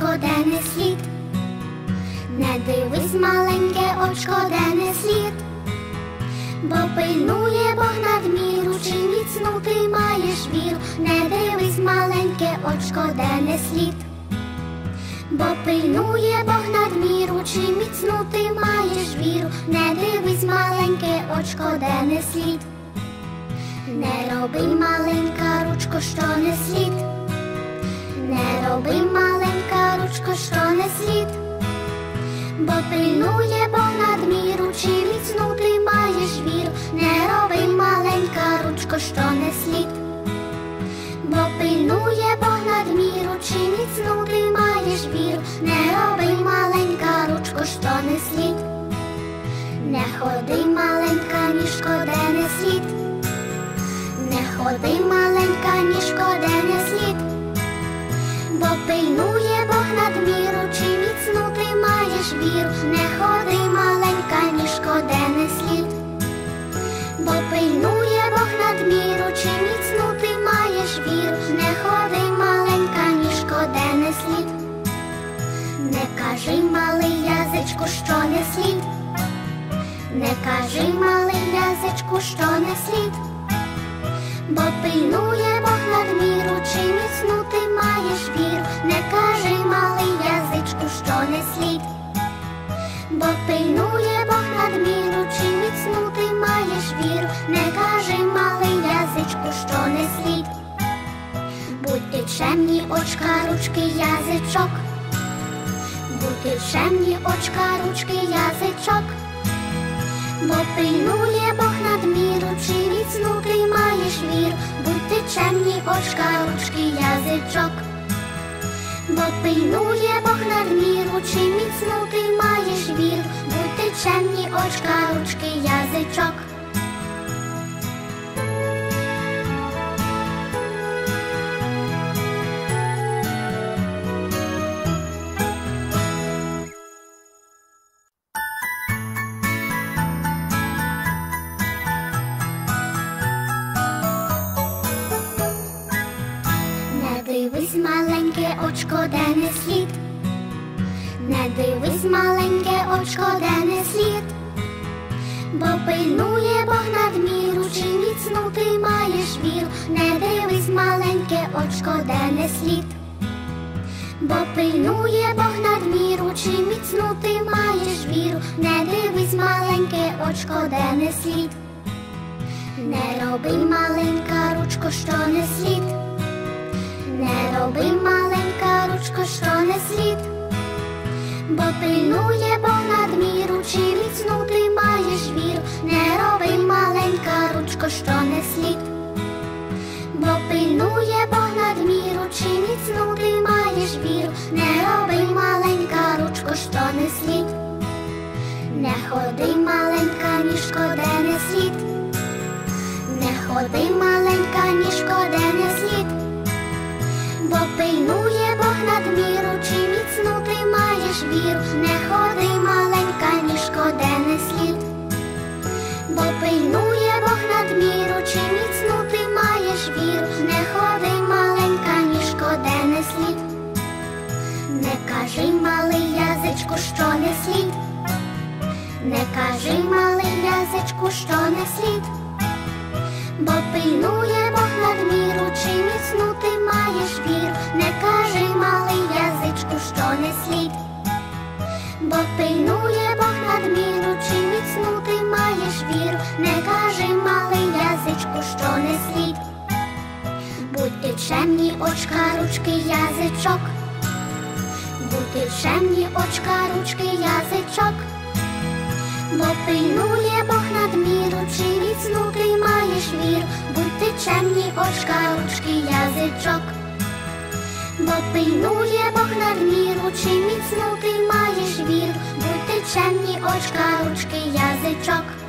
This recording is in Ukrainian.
очко, де не слід. Не дивись, маленьке очко, де не слід, бо пильнує Бог надміру, чи міцну ти маєш віру, не дивись, маленьке очко, де не слід, бо пильнує Бог надміру, чи міцну ти маєш віру, не дивись, маленьке очко, де не слід. Не роби маленька ручко, що не слід, не роби маленька ручко, що не слід, бо пильнує Бог надміру, чи міцну ти маєш віру, не роби маленька ручко, що не слід, бо пильнує Бог надміру, чи міцну ти маєш віру, не роби маленька ручко, що не слід, не ходи маленька ніжко, де не слід. Не ходи маленька, ніжко, де не слід, бо пильнує Бог надміру, чи міцну ти маєш віру, не ходи маленька, ніжко, де не слід, бо пильнує Бог надміру, чи міцну ти маєш віру, не ходи маленька, ніжко, де не слід, не кажи малий язичку, що не слід, не кажи малий язичку, що не слід. Бо пильнує Бог надміру, чи міцну ти пильнує Бог надміру, чи міцну ти маєш віру, не кажи малий язичку, що не слід. Будьте чемні очка, ручки, язичок, будьте чемні очка, ручки, язичок. Бо пильнує Бог надміру, чи міцну ти маєш віру, будьте чемні очка, ручки, язичок, бо пильнує Бог надміру, чи міцну ти маєш віру, будьте очка, ручки, язичок. Не дивись, маленьке очко, де не слід, не дивись, маленьке де не слід, бо пильнує Бог надміру, чи міцну ти маєш віру, не дивись, маленьке очко, де не слід, бо пильнує Бог надміру, чи міцну ти маєш віру, не дивись, маленьке очко, де не слід, не роби маленька ручко, що не слід. Не роби маленька ручко, що не слід, бо пильнує Бог надміру, чи міцну ти маєш віру, не роби маленька ручко, що не слід, бо пильнує Бог надміру, чи міцну ти маєш віру, не роби маленька ручко, що не слід, не ходи маленька ніжко, де не слід, не ходи маленька ніжко, де не слід. Бо пильнує Бог надміру, чи міцну ти віру, не ходи маленька, ніжко, де не слід, бо пильнує Бог надміру, чи міцну ти маєш віру, не ходи маленька, ніжко, де не слід, не кажи малий язичку, що не слід, не кажи малий язичку, що не слід. Бо пильнує Бог надміру, чи міцну Чемні очка, ручки, язичок, будьте чемні очка, ручки, язичок. Бо пильнує Бог надміру, чи міцну маєш віру, будьте чемні очка, ручки, язичок, бо пильнує Бог надміру, чи міцну ти маєш віру, будьте чемні очка, ручки, язичок.